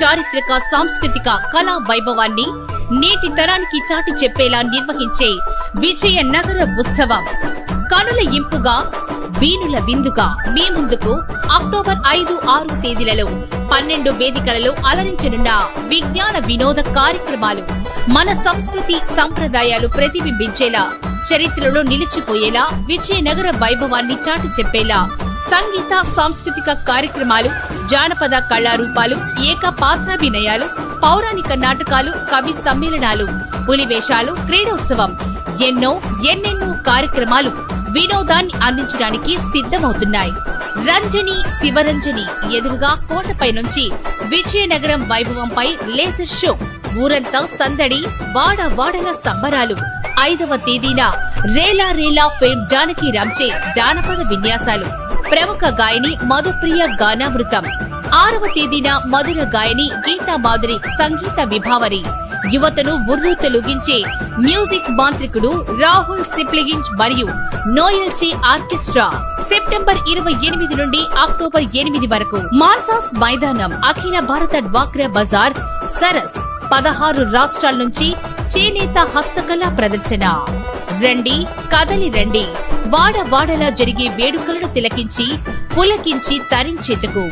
చారిత్రక సాంస్కృతిక కళా వైభవాన్ని నేటి తరానికి చాటి చెప్పేలా నిర్వహించే విజయ నగర ఉత్సవం. కనుల ఇంపుగా వీణుల విందుగా మీ ముందుకు అక్టోబర్ ఐదు ఆరు తేదీలలో పన్నెండు వేదికలలో అలరించనున్న విజ్ఞాన వినోద కార్యక్రమాలు మన సంస్కృతి సంప్రదాయాలు ప్రతిబింబించేలా చరిత్రలో నిలిచిపోయేలా విజయనగర వైభవాన్ని చాటి చెప్పేలా సంగీత సాంస్కృతిక కార్యక్రమాలు జానపద కళారూపాలు ఏక పాత్రాభినయాలు పౌరాణిక నాటకాలు కవి సమ్మేళనాలు పులివేషాలు క్రీడోత్సవం ఎన్నో ఎన్నెన్నో కార్యక్రమాలు వినోదాన్ని అందించడానికి సిద్ధమవుతున్నాయి. రంజని శివరంజని ఎదురుగా కోటపై నుంచి విజయనగరం వైభవంపై లేజర్ షో ఊరంతా సందడి వాడ వాడల సంబరాలు. ఐదవ తేదీన రేలా రేలా ఫేమ్ జానకి రామ్చే జానపద విన్యాసాలు. ప్రముఖ గాయని మధుప్రియ గానామృతం. ఆరవ తేదీన మధుర గాయని గీతా మాధురి సంగీత విభావరి. యువతను ఉర్రూతలుగించే మ్యూజిక్ మాంత్రికుడు రాహుల్ సిప్లిగింజ్ మరియు నోయల్చి ఆర్కెస్ట్రా. సెప్టెంబర్ ఇరవై ఎనిమిది నుండి అక్టోబర్ ఎనిమిది వరకు మాన్సాస్ మైదానం అఖిల భారత డ్వాక్రా బజార్ సరస్. పదహారు రాష్ట్రాల నుంచి చేనేత హస్తకళా ప్రదర్శన. రండి కదలి రండి. వాడ వాడలా జరిగే వేడుకలను తిలకించి పులకించి తరించేందుకు